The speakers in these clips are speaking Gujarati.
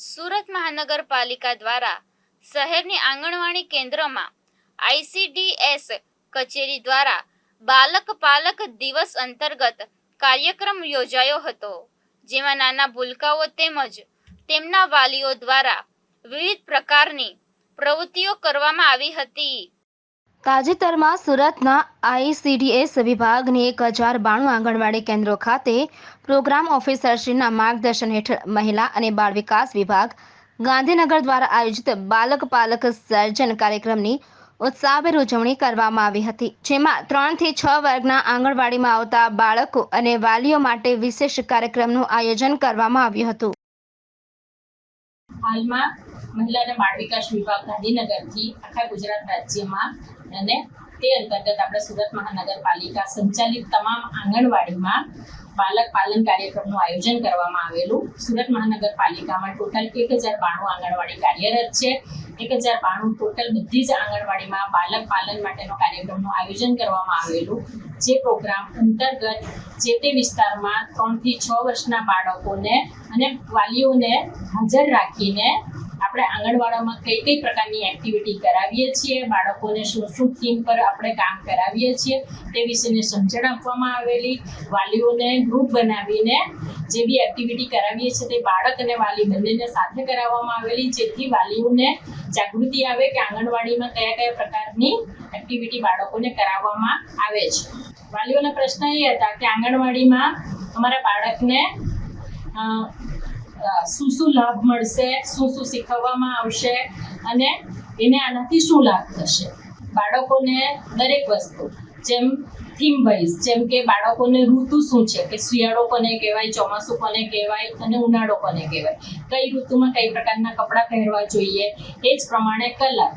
સુરત મહાનગરપાલિકા દ્વારા શહેરની આંગણવાડી કેન્દ્રમાં આઈસીડીએસ કચેરી દ્વારા બાલક પાલક દિવસ અંતર્ગત કાર્યક્રમ યોજાયો હતો, જેમાં નાના ભૂલકાઓ તેમજ તેમના વાલીઓ દ્વારા વિવિધ પ્રકારની પ્રવૃત્તિઓ કરવામાં આવી હતી. તાજેતરમાં સુરતના આઈસીડીએસ વિભાગની એક હજાર બાણું આંગણવાડી કેન્દ્રો ખાતે પ્રોગ્રામ ઓફિસરશ્રીના માર્ગદર્શન હેઠળ મહિલા અને બાળ વિકાસ વિભાગ ગાંધીનગર દ્વારા આયોજિત બાલક પાલક સર્જન કાર્યક્રમની ઉત્સાહભેર ઉજવણી કરવામાં આવી હતી, જેમાં ત્રણથી છ વર્ગના આંગણવાડીમાં આવતા બાળકો અને વાલીઓ માટે વિશેષ કાર્યક્રમનું આયોજન કરવામાં આવ્યું હતું. હાલમાં મહિલા અને બાળ વિકાસ વિભાગ ગાંધીનગરથી આખા ગુજરાત રાજ્યમાં અને તે અંતર્ગત આપણે સુરત મહાનગરપાલિકા સંચાલિત તમામ આંગણવાડીમાં બાલક પાલન કાર્યક્રમનું આયોજન કરવામાં આવેલું. સુરત મહાનગરપાલિકામાં ટોટલ એક હજાર બાણું આંગણવાડી કાર્યરત છે. એક હજાર બાણું ટોટલ બધી જ આંગણવાડીમાં બાલક પાલન માટેનો કાર્યક્રમનું આયોજન કરવામાં આવેલું. જે પ્રોગ્રામ અંતર્ગત જે તે વિસ્તારમાં ત્રણથી છ વર્ષના બાળકોને અને વાલીઓને હાજર રાખીને આપણે આંગણવાડામાં કઈ કઈ પ્રકારની એક્ટિવિટી કરાવીએ છીએ, બાળકોને શું શું થીમ પર આપણે કામ કરાવીએ છીએ તે વિશેની સમજણ આપવામાં આવેલી. વાલીઓને ગ્રુપ બનાવીને જે બી એક્ટિવિટી કરાવીએ છીએ તે બાળક અને વાલી બંનેને સાથે કરાવવામાં આવેલી. જેથી વાલીઓને જાગૃતિ આવે કે આંગણવાડીમાં કયા કયા પ્રકારની એક્ટિવિટી બાળકોને કરાવવામાં આવે છે. વાલીઓના પ્રશ્ન એ હતા કે આંગણવાડીમાં અમારા બાળકને શું શું લાભ મળશે, શું શું શીખવવામાં આવશે અને એને આનાથી શું લાભ થશે. બાળકોને દરેક વસ્તુ, જેમ થીમ વાઇઝ જેમ કે બાળકોને ઋતુ શું છે, કે શિયાળો કોને કહેવાય, ચોમાસું કોને કહેવાય અને ઉનાળો કોને કહેવાય. કઈ ઋતુમાં કઈ પ્રકારના કપડાં પહેરવા જોઈએ, એ જ પ્રમાણે કલર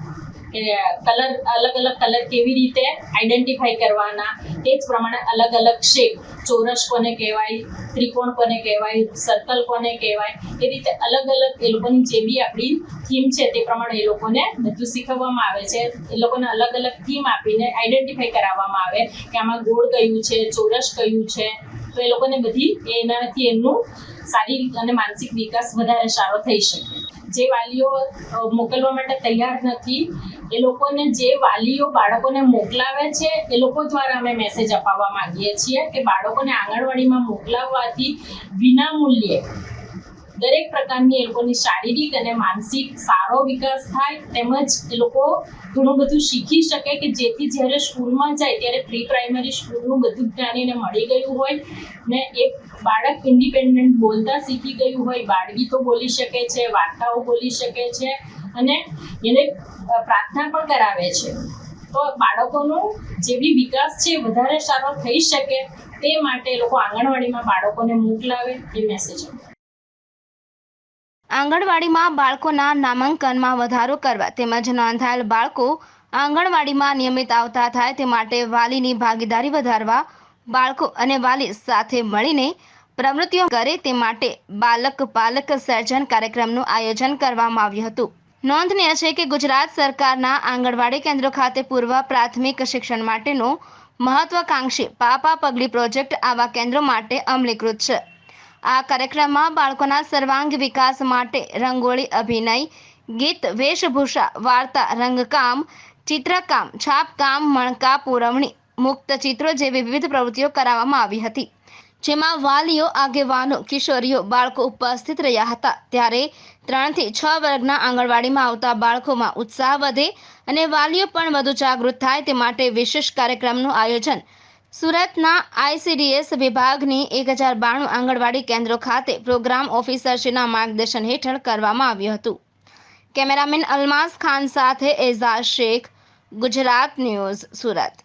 કે કલર, અલગ અલગ કલર કેવી રીતે આઈડેન્ટિફાઈ કરવાના એ જ પ્રમાણે અલગ અલગ શેપ ચોરસ કોને કહેવાય, ત્રિકોણ કોને કહેવાય સર્કલ કોને કહેવાય, એ રીતે અલગ અલગ એ લોકોની જે બી આપણી થીમ છે તે પ્રમાણે એ લોકોને બધું શીખવવામાં આવે છે. એ લોકોને અલગ અલગ થીમ આપીને આઈડેન્ટિફાઈ કરાવવામાં આવે કે આમાં ગોળ કયું છે, ચોરસ કયું છે. તો એ લોકોને બધી એનાથી એમનું શારીરિક અને માનસિક વિકાસ વધારે સારો થઈ શકે. જે વાલીઓ મોકલવા માટે તૈયાર નથી, એ લોકોને જે વાલીઓ બાળકોને મોકલાવે છે, એ લોકો દ્વારા અમે મેસેજ અપાવવા માંગીએ છીએ કે બાળકોને આંગણવાડીમાં મોકલાવવાથી વિનામૂલ્યે દરેક પ્રકારની એ લોકોની શારીરિક અને માનસિક સારો વિકાસ થાય, તેમજ એ લોકો ઘણું બધું શીખી શકે કે જેથી જ્યારે સ્કૂલમાં જાય ત્યારે પ્રી પ્રાઇમરી સ્કૂલનું બધું જ્ઞાન એને મળી ગયું હોય ને એ બાળક ઇન્ડિપેન્ડન્ટ બોલતા શીખી ગયું હોય બાળગીતો બોલી શકે છે, વાર્તાઓ બોલી શકે છે અને એને પ્રાર્થના પણ કરાવે છે. તો બાળકોનો જે બી વિકાસ છે વધારે સારો થઈ શકે તે માટે લોકો આંગણવાડીમાં બાળકોને મોકલાવે એ મેસેજ આંગણવાડીમાં બાળકોના નામાંકનમાં વધારો કરવા તેમજ નોંધાયેલ બાળકો આંગણવાડીમાં નિયમિત આવતા થાય તે માટે વાલીની ભાગીદારી વધારવા, બાળકો અને વાલી સાથે મળીને પ્રવૃત્તિઓ કરે તે માટે બાલક પાલક સર્જન કાર્યક્રમનું આયોજન કરવામાં આવ્યું હતું. નોંધનીય છે કે ગુજરાત સરકારના આંગણવાડી કેન્દ્રો ખાતે પૂર્વ પ્રાથમિક શિક્ષણ માટેનો મહત્વાકાંક્ષી પાપા પગલી પ્રોજેક્ટ આવા કેન્દ્રો માટે અમલીકૃત છે. આ કાર્યક્રમમાં બાળકોના સર્વાંગી વિકાસ માટે રંગોળી અભિનય, ગીત, વેશભૂષા, વાર્તા, રંગકામ, ચિત્રકામ, છાપકામ, મણકા, પુરવણી, મુક્ત ચિત્રો જેવી વિવિધ પ્રવૃત્તિઓ કરાવવામાં આવી હતી. જેમાં વાલીઓ, આગેવાનો, કિશોરીઓ, બાળકો ઉપસ્થિત રહ્યા હતા. ત્યારે ત્રણથી છ વર્ગના આંગણવાડીમાં આવતા બાળકોમાં ઉત્સાહ વધે અને વાલીઓ પણ વધુ જાગૃત થાય તે માટે વિશેષ કાર્યક્રમનું આયોજન સુરતના આઈસીડીએસ વિભાગની એક હજાર બાણું આંગણવાડી કેન્દ્રો ખાતે પ્રોગ્રામ ઓફિસરશ્રીના માર્ગદર્શન હેઠળ કરવામાં આવ્યું હતું. કેમેરામેન અલમાસ ખાન સાથે એઝાઝ શેખ, ગુજરાત ન્યૂઝ, સુરત.